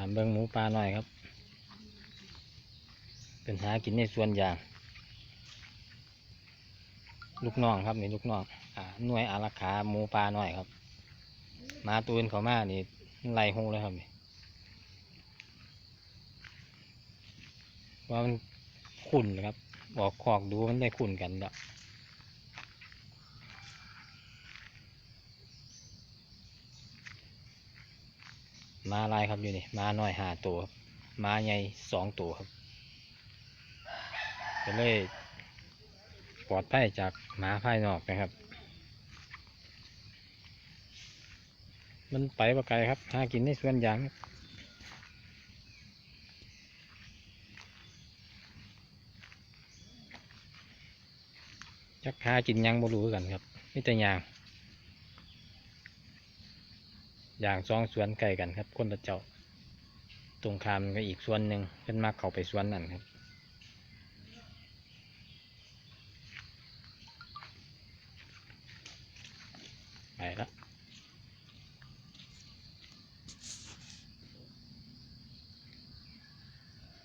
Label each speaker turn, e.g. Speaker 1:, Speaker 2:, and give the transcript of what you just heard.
Speaker 1: ามเบิงหมูปลาหน่อยครับ เป็นหากินในส่วนอย่าง ลูกน้องครับนี่ลูกน้องอ่าหน่วยอารักขาหมูปลาหน่อยครับมาตัวอื่นเขามานี่ไล่หูเลยครับนี่ว่ามันขุ่นครับ บอกขอกดูมันได้ขุ่นกันแล้ว มาลายครับอยู่นี่มาหน่อยหาตัวครับมาใหญ่สองตัวครับก็เลยปลอดภัยจากหมาภายนอกนะครับ มันไปบ่ไกลครับหากินในสวนยางจักหากินยังบ่รู้กันครับไมีแต่ยาง อย่างสองสวนไก่กันครับ คนตะเจ้า ตรงคามก็อีกส่วนหนึ่งขึ้นมาเข้าไปสวนนั่นครับไปแล้ว